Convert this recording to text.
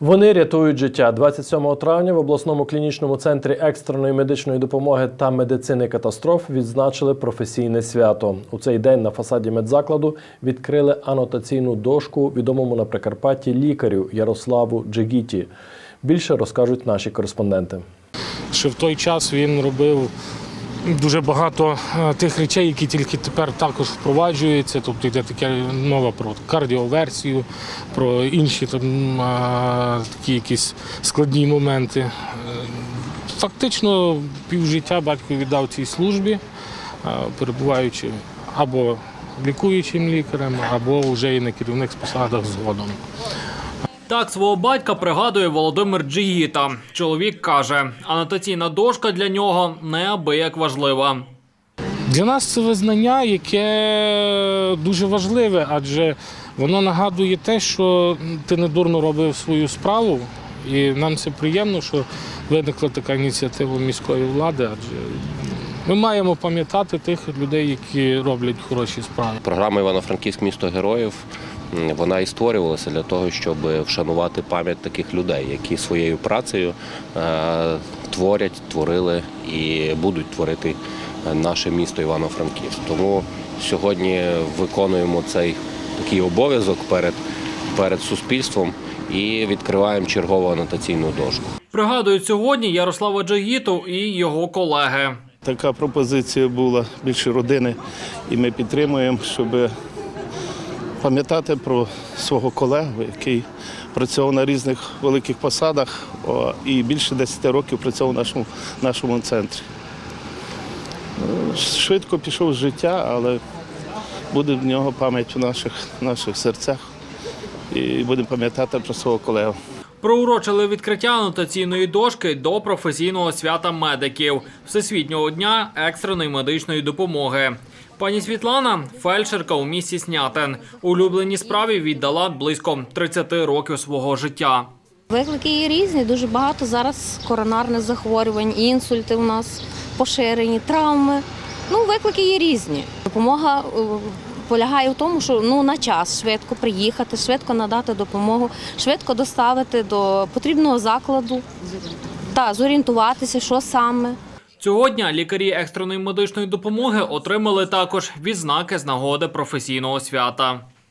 Вони рятують життя. 27 травня в обласному клінічному центрі екстреної медичної допомоги та медицини катастроф відзначили професійне свято. У цей день на фасаді медзакладу відкрили анотаційну дошку відомому на Прикарпатті лікарю Ярославу Джегіті. Більше розкажуть наші кореспонденти. що в той час він робив дуже багато е, тих речей, які тільки тепер також впроваджуються. Тобто йде таке мова про кардіоверсію, про інші там такі якісь складні моменти. Е, Фактично півжиття батько віддав цій службі, е, перебуваючи або лікуючим лікарем, або вже і на керівних посадах згодом. Так свого батька пригадує Володимир Джигіта. Чоловік каже, анотаційна дошка для нього неабияк важлива. Для нас це визнання, яке дуже важливе, адже воно нагадує те, що ти недурно робив свою справу, і нам це приємно, що виникла така ініціатива міської влади, адже ми маємо пам'ятати тих людей, які роблять хороші справи. Програма Івано-Франківськ місто героїв вона і створювалася для того, щоб вшанувати пам'ять таких людей, які своєю працею е, творять, творили і будуть творити е, наше місто Івано-Франківськ. Тому сьогодні виконуємо цей такий обов'язок перед, перед суспільством і відкриваємо чергову анотаційну дошку. Пригадують сьогодні Ярослава Джигіту і його колеги. Така пропозиція була більше родини, і ми підтримуємо, щоб пам'ятати про свого колегу, який працював на різних великих посадах і більше 10 років працював в нашому, нашому центрі. Швидко пішов з життя, але буде в нього пам'ять у наших, наших серцях і будемо пам'ятати про свого колегу. Проурочили відкриття анотаційної дошки до професійного свята медиків Всесвітнього дня екстреної медичної допомоги. Пані Світлана фельдшерка у місті Снятин. Улюбленій справі віддала близько 30 років свого життя. Виклики є різні, дуже багато зараз коронарних захворювань, інсульти у нас поширені, травми. Ну, виклики є різні. Допомога е, полягає в тому, що ну на час швидко приїхати, швидко надати допомогу, швидко доставити до потрібного закладу та зорієнтуватися, що саме. Цього дня лікарі екстреної медичної допомоги отримали також відзнаки з нагоди професійного свята.